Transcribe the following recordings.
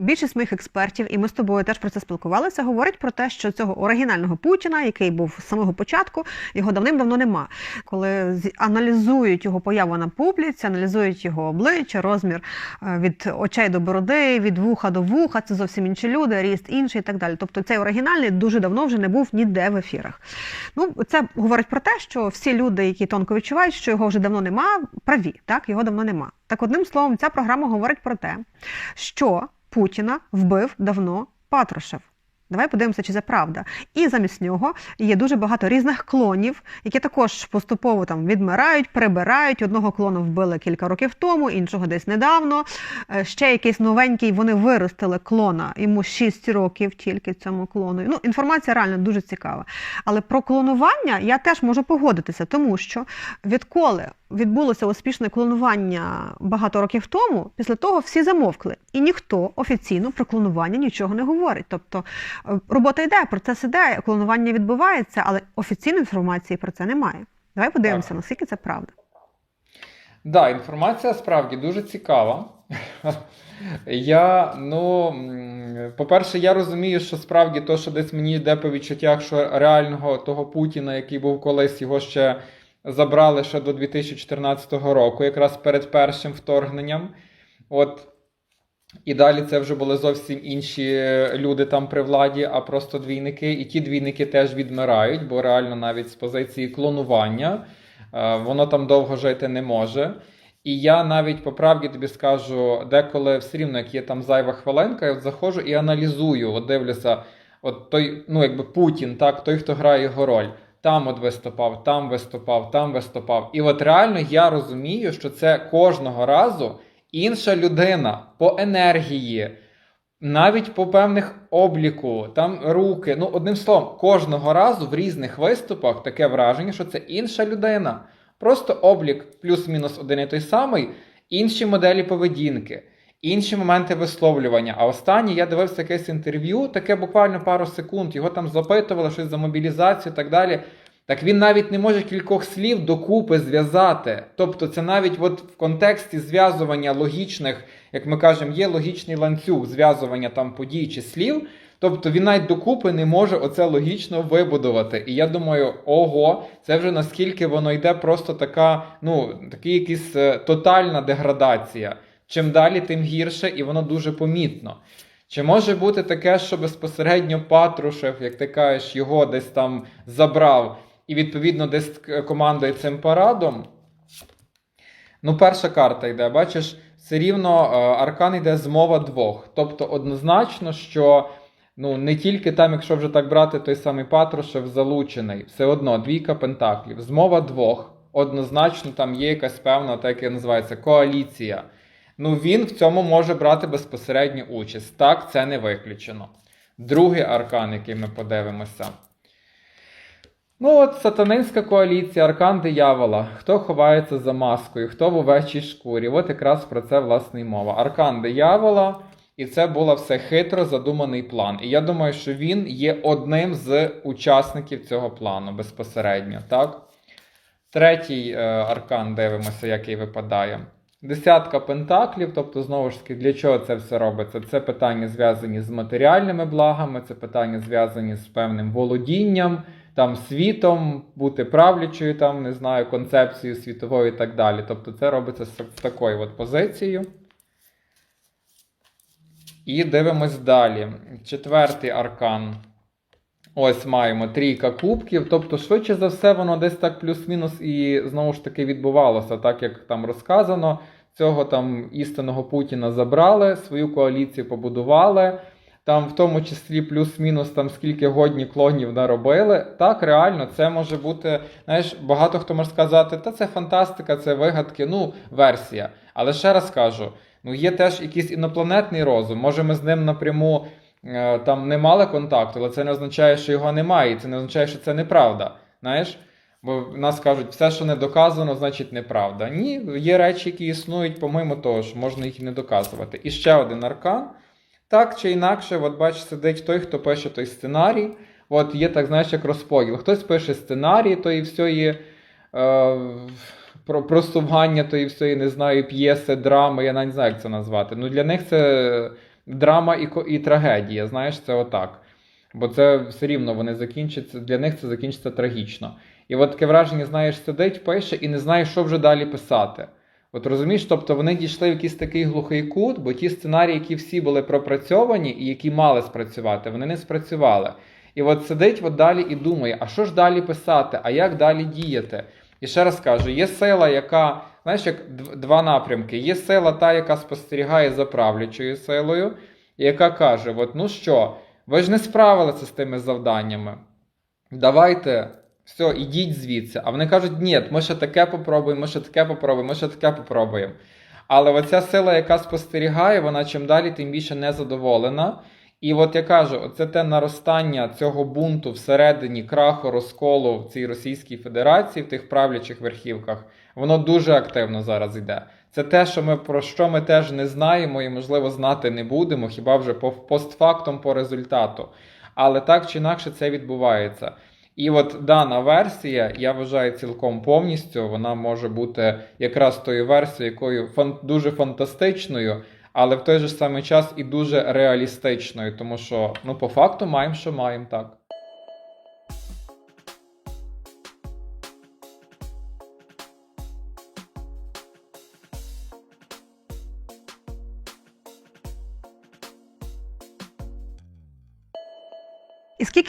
більшість моїх експертів, і ми з тобою теж про це спілкувалися, говорять про те, що цього оригінального Путіна, який був з самого початку, його давним-давно нема. Коли аналізують його появу на публіці, аналізують його обличчя, розмір е, від очей до бороди, від вуха до вуха, це зовсім інші люди, ріст інший і так далі. Тобто цей оригінальний дуже давно вже не був ніде в ефірах. Ну, це говорить про те, що всі люди, які тонко відчувають, що його вже давно нема, праві, так його давно нема. Так, одним словом, ця програма говорить про те, що Путіна вбив давно Патрушев. Давай подивимося, чи це правда. І замість нього є дуже багато різних клонів, які також поступово там відмирають, прибирають. Одного клону вбили кілька років тому, іншого десь недавно. Е, Ще якийсь новенький вони виростили клона. Йому 6 років тільки цьому клону. Ну, інформація реально дуже цікава. Але про клонування я теж можу погодитися, тому що відколи відбулося успішне клонування багато років тому, після того всі замовкли, і ніхто офіційно про клонування нічого не говорить. Тобто е, робота йде, процес іде, клонування відбувається, але офіційної інформації про це немає. Давай подивимося, Так. наскільки це правда. Да, інформація справді дуже цікава. Я, ну, по-перше, я розумію, що справді то, що десь мені йде по відчуттях, що реального того Путіна, який був колись, його ще забрали ще до 2014 року, якраз перед першим вторгненням. От. І далі це вже були зовсім інші люди там при владі, а просто двійники. І ті двійники теж відмирають, бо реально навіть з позиції клонування е, воно там довго жити не може. І я навіть по правді тобі скажу, деколи все рівно, як є там зайва хвилинка, я от заходжу і аналізую, от дивлюся, от той, ну якби Путін, так, той, хто грає його роль. Там от виступав, там виступав, там виступав. І от реально я розумію, що це кожного разу інша людина по енергії, навіть по певних обліку, там руки. Ну, одним словом, кожного разу в різних виступах таке враження, що це інша людина. Просто облік плюс-мінус один і той самий, інші моделі поведінки, інші моменти висловлювання. А останнє я дивився якесь інтерв'ю, таке буквально пару секунд, його там запитували щось за мобілізацію і так далі. Так він навіть не може кількох слів докупи зв'язати. Тобто, це навіть от в контексті зв'язування логічних, як ми кажемо, є логічний ланцюг зв'язування там подій чи слів. Тобто він навіть докупи не може оце логічно вибудувати. І я думаю, ого, це вже наскільки воно йде просто така, ну, такий якийсь е, тотальна деградація. Чим далі, тим гірше, і воно дуже помітно. Чи може бути таке, що безпосередньо Патрушев, як ти кажеш, його десь там забрав і відповідно десь командує цим парадом? Ну, перша карта йде, бачиш, все рівно е, аркан йде змова двох. Тобто однозначно, що ну, не тільки там, якщо вже так брати, той самий Патрушев залучений, все одно двійка пентаклів, змова двох. Однозначно, там є якась певна, так як називається, коаліція. Ну, він в цьому може брати безпосередню участь. Так, це не виключено. Другий аркан, який ми подивимося. Ну, от сатанинська коаліція, аркан диявола. Хто ховається за маскою, хто в овечій шкурі. От якраз про це власне й мова. Аркан диявола, і це була все хитро задуманий план. І я думаю, що він є одним з учасників цього плану безпосередньо. Так? Третій е, аркан дивимося, який випадає. Десятка пентаклів, тобто, знову ж таки, для чого це все робиться? Це питання зв'язані з матеріальними благами, це питання зв'язані з певним володінням, там світом, бути правлячою, там, не знаю, концепцією світовою і так далі. Тобто це робиться з такою от позицією. І дивимось далі. Четвертий аркан. Ось маємо трійка кубків. Тобто, швидше за все, воно десь так плюс-мінус і знову ж таки відбувалося, так як там розказано. Цього там істинного Путіна забрали, свою коаліцію побудували. Там, в тому числі, плюс-мінус, там скільки годні клонів наробили. Так, реально, це може бути. Знаєш, багато хто може сказати, та це фантастика, це вигадки, ну, версія. Але ще раз кажу: ну є теж якийсь інопланетний розум. Може, ми з ним напряму там не мали контакту, але це не означає, що його немає, і це не означає, що це неправда. Знаєш? Бо нас кажуть, все, що не доказано, значить неправда. Ні, є речі, які існують, по-моєму, того ж, можна їх і не доказувати. І ще один аркан. Так чи інакше, от бачиш, сидить той, хто пише той сценарій. От є так, знаєш, як розподіл. Хтось пише сценарій тої всієї е, про просування тої всієї, не знаю, п'єси, драми, я навіть не знаю, як це назвати. Ну, для них це драма і, і трагедія. Знаєш, це отак. Бо це все рівно вони закінчаться, для них це закінчиться трагічно. І от таке враження, знаєш, сидить, пише і не знає, що вже далі писати. От розумієш, тобто вони дійшли в якийсь такий глухий кут, бо ті сценарії, які всі були пропрацьовані і які мали спрацювати, вони не спрацювали. І от сидить от далі і думає, а що ж далі писати, а як далі діяти? І ще раз кажу: є сила, яка, знаєш, як два напрямки. Є сила, та, яка спостерігає за правлячою силою, і яка каже: от, ну що, ви ж не справилися з тими завданнями. Давайте, все, ідіть звідси. А вони кажуть, ні, ми ще таке попробуємо, ми ще таке попробуємо, ми ще таке попробуємо. Але оця сила, яка спостерігає, вона чим далі, тим більше незадоволена. І от я кажу, оце те наростання цього бунту всередині краху, розколу в цій Російській Федерації, в тих правлячих верхівках, воно дуже активно зараз йде. Це те, що ми про що ми теж не знаємо і, можливо, знати не будемо, хіба вже по постфактум по результату. Але так чи інакше це відбувається. І от дана версія, я вважаю цілком повністю, вона може бути якраз тою версією, якою фан- дуже фантастичною, але в той же самий час і дуже реалістичною, тому що ну по факту маємо, що маємо так.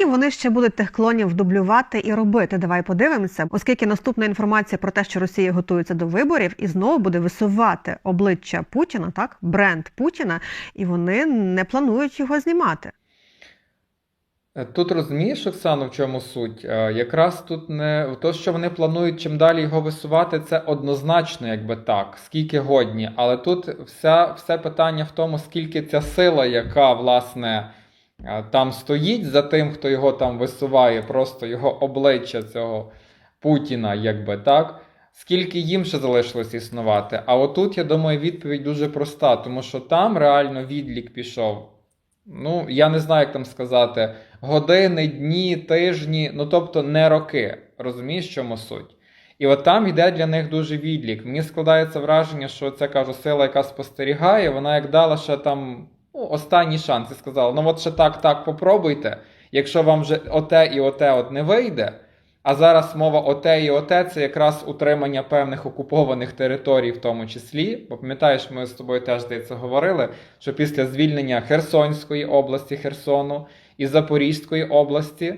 Скільки вони ще будуть тих клонів дублювати і робити? Давай подивимося, оскільки наступна інформація про те, що Росія готується до виборів і знову буде висувати обличчя Путіна, так бренд Путіна, і вони не планують його знімати. Е, Тут розумієш, Оксано, в чому суть? Е, Якраз тут не то, що вони планують чим далі його висувати, це однозначно, якби так, скільки годні. Але тут вся, все питання в тому, скільки ця сила, яка власне там стоїть за тим, хто його там висуває, просто його обличчя цього Путіна, якби так. Скільки їм ще залишилось існувати? А отут, я думаю, відповідь дуже проста, тому що там реально відлік пішов. Ну, я не знаю, як там сказати, години, дні, тижні, ну тобто не роки. Розумієш, чому суть? І от там йде для них дуже відлік. Мені складається враження, що ця кажу, сила, яка спостерігає, вона як дала ще там ну, останній шанс і ну от ще так, так попробуйте. Якщо вам вже оте і оте от не вийде. А зараз мова оте і оте це якраз утримання певних окупованих територій, в тому числі. Бо пам'ятаєш, ми з тобою теж здається говорили, що після звільнення Херсонської області Херсону і Запорізької області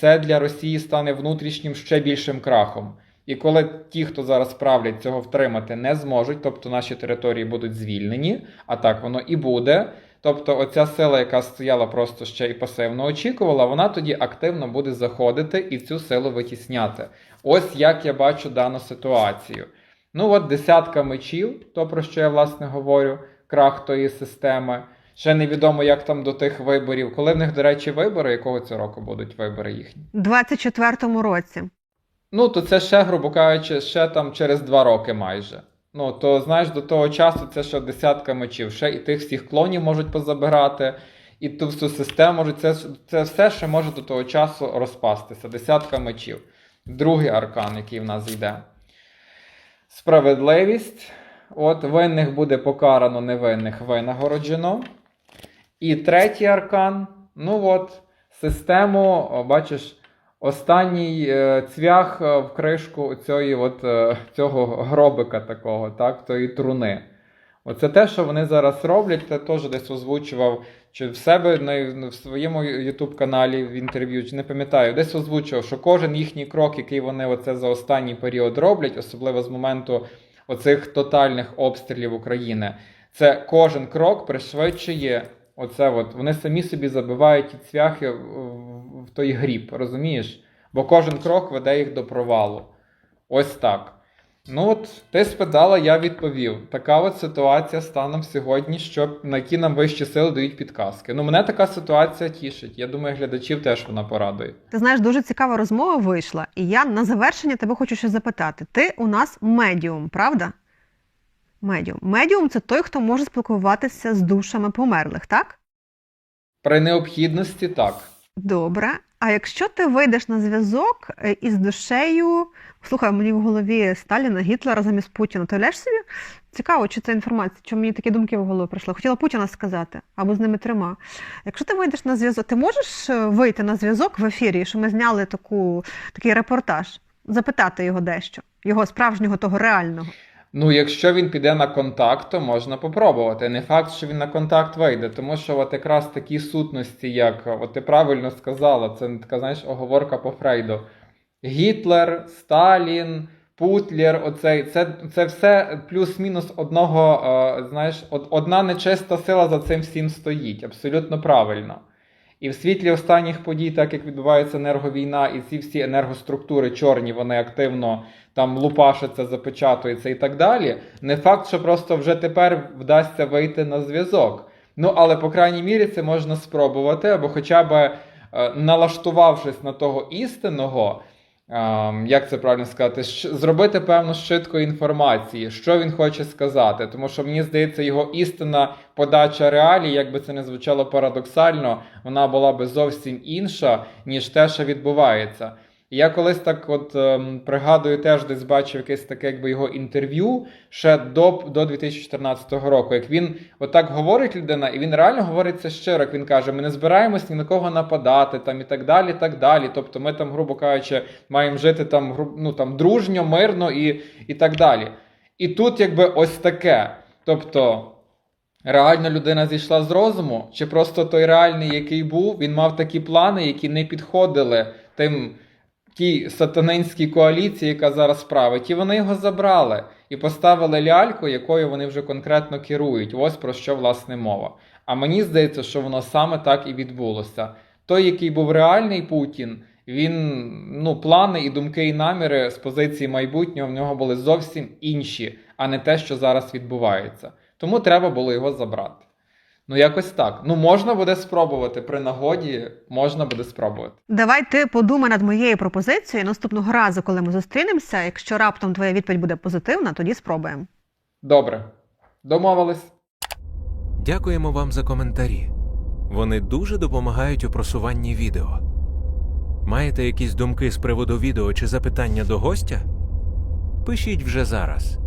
це для Росії стане внутрішнім ще більшим крахом. І коли ті, хто зараз правлять, цього втримати не зможуть, тобто наші території будуть звільнені, а так воно і буде. Тобто, оця сила, яка стояла просто ще і пасивно очікувала, вона тоді активно буде заходити і цю силу витісняти. Ось як я бачу дану ситуацію. Ну, от десятка мечів, то про що я власне говорю, крах тої системи. Ще невідомо, як там до тих виборів. Коли в них, до речі, вибори, якого цього року будуть вибори їхні? У 24-му році. Ну, то це ще, грубо кажучи, ще там через два роки майже. Ну, то знаєш, до того часу це ще десятка мечів. Ще і тих всіх клонів можуть позабирати, і ту всю систему можуть. Це, це все ще може до того часу розпастися. Десятка мечів. Другий аркан, який в нас йде. Справедливість. От винних буде покарано, невинних винагороджено. І третій аркан. Ну от, систему, бачиш, останній е, цвях е, в кришку цієї от, е, цього гробика такого, так, тої труни. Оце те, що вони зараз роблять, це теж десь озвучував чи в себе на, в своєму YouTube каналі в інтерв'ю, чи не пам'ятаю, десь озвучував, що кожен їхній крок, який вони оце за останній період роблять, особливо з моменту оцих тотальних обстрілів України, це кожен крок пришвидшує оце от. Вони самі собі забивають ті цвяхи в, той гріб, розумієш? Бо кожен крок веде їх до провалу. Ось так. Ну от ти спитала, я відповів. Така от ситуація станом сьогодні, що на які нам вищі сили дають підказки. Ну, мене така ситуація тішить. Я думаю, глядачів теж вона порадує. Ти знаєш, дуже цікава розмова вийшла, і я на завершення тебе хочу ще запитати: ти у нас медіум, правда? Медіум. Медіум це той, хто може спілкуватися з душами померлих, так? При необхідності так. Добре. А якщо ти вийдеш на зв'язок е, із душею, слухай, мені в голові Сталіна, Гітлера замість Путіна, ти уявляєш собі? Цікаво, чи це інформація, чому мені такі думки в голову прийшли. Хотіла Путіна сказати, або з ними трьома. Якщо ти вийдеш на зв'язок, ти можеш е, вийти на зв'язок в ефірі, що ми зняли таку, такий репортаж, запитати його дещо, його справжнього, того реального. Ну, якщо він піде на контакт, то можна попробувати. Не факт, що він на контакт вийде, тому що от якраз такі сутності, як от ти правильно сказала, це така знаєш оговорка по Фрейду. Гітлер, Сталін, Путлер, оцей, це, це все плюс-мінус одного, е, знаєш, од- одна нечиста сила за цим всім стоїть. Абсолютно правильно. І в світлі останніх подій, так як відбувається енерговійна, і ці всі енергоструктури чорні, вони активно там лупашаться, запечатуються і так далі. Не факт, що просто вже тепер вдасться вийти на зв'язок. Ну, але, по крайній мірі, це можна спробувати, або хоча б е, налаштувавшись на того істинного, як це правильно сказати, зробити певну щитку інформації, що він хоче сказати. Тому що мені здається, його істинна подача реалій, як би це не звучало парадоксально, вона була би зовсім інша, ніж те, що відбувається. Я колись так от ем, пригадую, теж десь бачив якесь таке, якби його інтерв'ю ще до, до 2014 року. Як він отак говорить людина, і він реально говорить це щиро. Як він каже: ми не збираємось ні на кого нападати, там і так далі. так далі. Тобто, ми там, грубо кажучи, маємо жити там, ну, там дружньо, мирно і, і так далі. І тут, якби ось таке. Тобто. Реально людина зійшла з розуму, чи просто той реальний, який був, він мав такі плани, які не підходили тим тій сатанинській коаліції, яка зараз править, і вони його забрали і поставили ляльку, якою вони вже конкретно керують. Ось про що власне мова. А мені здається, що воно саме так і відбулося. Той, який був реальний Путін, він ну, плани і думки, і наміри з позиції майбутнього в нього були зовсім інші, а не те, що зараз відбувається. Тому треба було його забрати. Ну, якось так. Ну, можна буде спробувати при нагоді, можна буде спробувати. Давай ти подумай над моєю пропозицією наступного разу, коли ми зустрінемося. Якщо раптом твоя відповідь буде позитивна, тоді спробуємо. Добре. Домовились. Дякуємо вам за коментарі. Вони дуже допомагають у просуванні відео. Маєте якісь думки з приводу відео чи запитання до гостя? Пишіть вже зараз.